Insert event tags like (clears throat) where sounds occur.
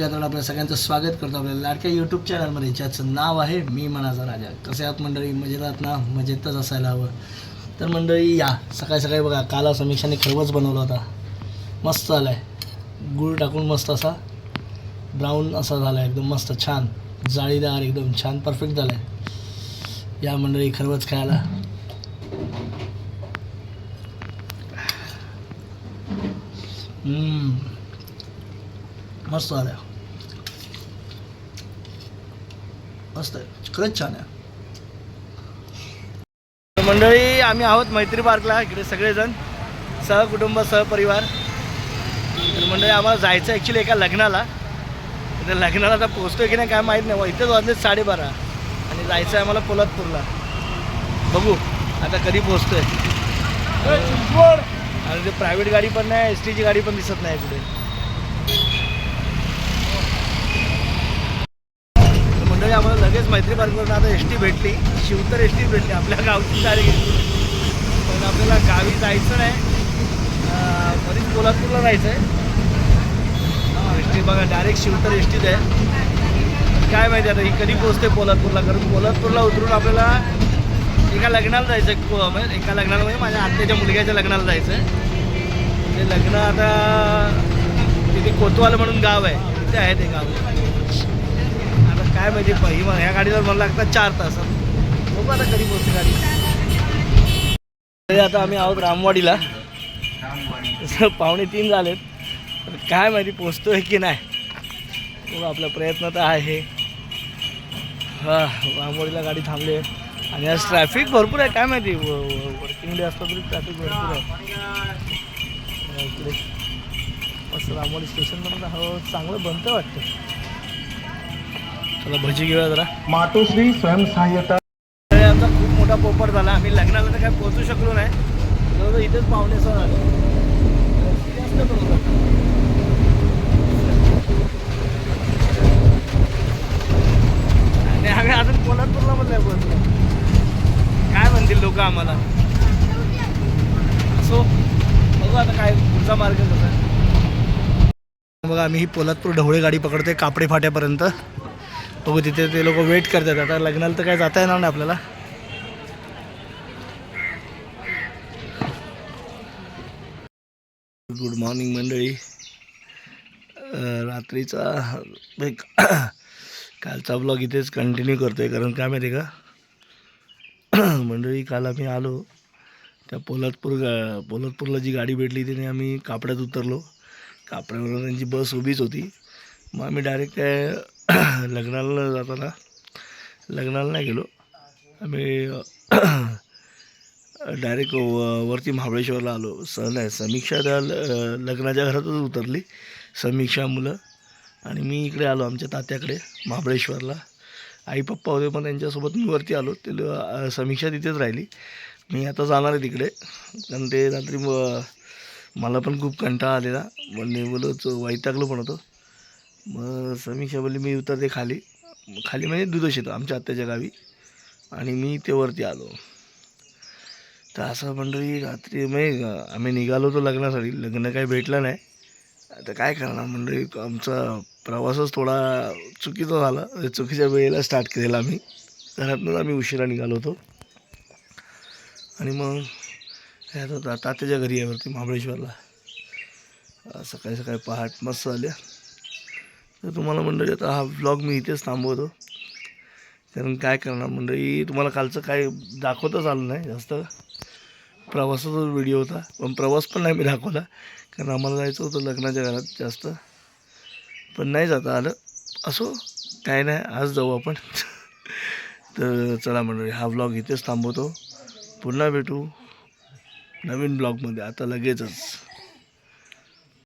आपल्या सगळ्यांचं स्वागत करतो आपल्या लाडक्या यूट्यूब चॅनलमध्ये ज्याचं नाव आहे मी मनाचा राजा. कसे आहात मंडळी? मजेत आहात ना? मजेतच असायला हवं. तर मंडळी या. सकाळी सकाळी बघा काला समीक्षाने खरवच बनवला होता. मस्त झाला आहे गूळ टाकून मस्त असा ब्राऊन असा झाला आहे एकदम मस्त छान. जाळीदार एकदम छान परफेक्ट झाला आहे या मंडळी खरवच खायला. mm. मस्त झालं. मस्त आहे. खरंच छान आहे. मंडळी आम्ही आहोत मैत्री पार्कला. इकडे सगळेजण सहकुटुंब सहपरिवार. तर मंडळी आम्हाला जायचं ॲक्च्युली एका लग्नाला. तर लग्नाला आता पोहोचतोय की नाही काय माहीत नाही. इथेच वाजले साडेबारा. आणि जायचं आहे आम्हाला पोलादपूरला बघू आता कधी पोहोचतोय आणि ते प्रायव्हेट गाडी पण नाही एस टीची गाडी पण दिसत नाही कुठे मंडळी आम्हाला लगेच मैत्री पार्कवरून आता एस टी भेटली. शिवतर एस टी भेटली. आपल्या गावची तारीख पण आपल्याला गावी जायचं नाही. बरीच कोल्हापूरला जायचं आहे एस टी बघा डायरेक्ट शिवतर एस टीत आहे. काय माहिती आता ही कधी पोचते कोल्हापूरला? कारण कोल्हापूरला उतरून आपल्याला एका लग्नाला जायचं आहे म्हणजे एका लग्नाला म्हणजे माझ्या आत्याच्या मुलग्याच्या लग्नाला जायचं आहे ते लग्न आता तिथे कोतवाल म्हणून गाव आहे. तिथे आहे ते गाव. काय माहिती प- ही ह्या गाडीवर मला लागतात चार तास. बघू आता कधी पोहोचते गाडी. आता आम्ही आहोत रामवाडीला. पावणे तीन झालेत. काय माहिती पोचतोय की नाही. बघू आपला प्रयत्न तर आहे. हा रामवाडीला गाडी थांबली आहे. आणि आज ट्रॅफिक भरपूर आहे. काय माहिती वर्किंग डे असलं तरी ट्रॅफिक भरपूर आहे. इकडे. मस्त रामवाडी स्टेशनपर्यंत हवं चांगलं बनतं वाटतं. चला भजी घेऊया जरा. मातोश्री स्वयंसहाय्यता. आमचा खूप मोठा पोपट झाला. आम्ही लग्नाला तर काय पोहोचू शकलो नाही. जवळजवळ इथेच पाहुणे सण आले. आणि आम्ही अजून कोल्हापूरला पण नाही पोहोचलो काय म्हणतील लोक आम्हाला? सो बघू आता काय पुढचा मार्ग कसा. बघा आम्ही ही पोलादपूर ढवळे गाडी पकडतोय कापडे फाट्यापर्यंत. बघू तिथे ते लोक वेट करतात. आता लग्नाला तर काय जाता येणार नाही आपल्याला. गुड मॉर्निंग मंडळी. रात्रीचा एक (clears throat) कालचा ब्लॉग इथेच कंटिन्यू करतोय. कारण काय माहिती आहे का? (clears throat) मंडळी काल आम्ही आलो. त्या पोलादपूर गा पोलादपूरला जी गाडी भेटली तिने आम्ही कापड्यात उतरलो. कापड्यावर त्यांची बस उभीच होती. मग आम्ही डायरेक्ट काय (clears throat) लग्नाला जाताना लग्नाला नाही गेलो. आम्ही (clears throat) डायरेक्ट वरती महाबळेश्वरला आलो. स नाही समीक्षा त्या ल- लग्नाच्या घरातच उतरली. समीक्षा मुलं आणि मी इकडे आलो आमच्या तात्याकडे महाबळेश्वरला. आई पप्पा होते पण त्यांच्यासोबत मी वरती आलो. ते समीक्षा तिथेच राहिली. मी आता जाणार आहे तिकडे. कारण ते रात्री म- मला पण खूप कंटाळा आलेला. मग नेमलोच वैतागलो पण होतो. मग समीक्षा बोलली मी उतरते खाली. खाली म्हणजे दुधच येतो आमच्या आत्याच्या गावी. आणि मी ते वरती आलो. तर असं मंडळी रात्री म्हणजे आम्ही निघालो होतो लग्नासाठी. लग्न काही भेटलं नाही. आता काय करणार मंडळी? आमचा प्रवासच थोडा चुकीचा झाला. चुकीच्या वेळेला स्टार्ट केलेला आम्ही. घरातूनच आम्ही उशिरा निघालो होतो. आणि मग हे आता तात्याच्या घरी आहे वरती महाबळेश्वरला. सकाळी सकाळी पहाट मस्त झाल्या तर तुम्हाला मंडळी आता हा व्लॉग मी इथेच थांबवतो. कारण काय करणार मंडळी तुम्हाला कालचं काय दाखवतच आलं नाही जास्त प्रवासाचाच व्हिडिओ होता. पण प्रवास पण नाही मी दाखवला कारण आम्हाला जायचं होतं लग्नाच्या घरात जास्त. पण नाही जाता आलं. असो काय नाही आज जाऊ आपण. (laughs) तर चला मंडळी हा व्लॉग इथेच थांबवतो. पुन्हा भेटू नवीन ब्लॉगमध्ये आता लगेचच.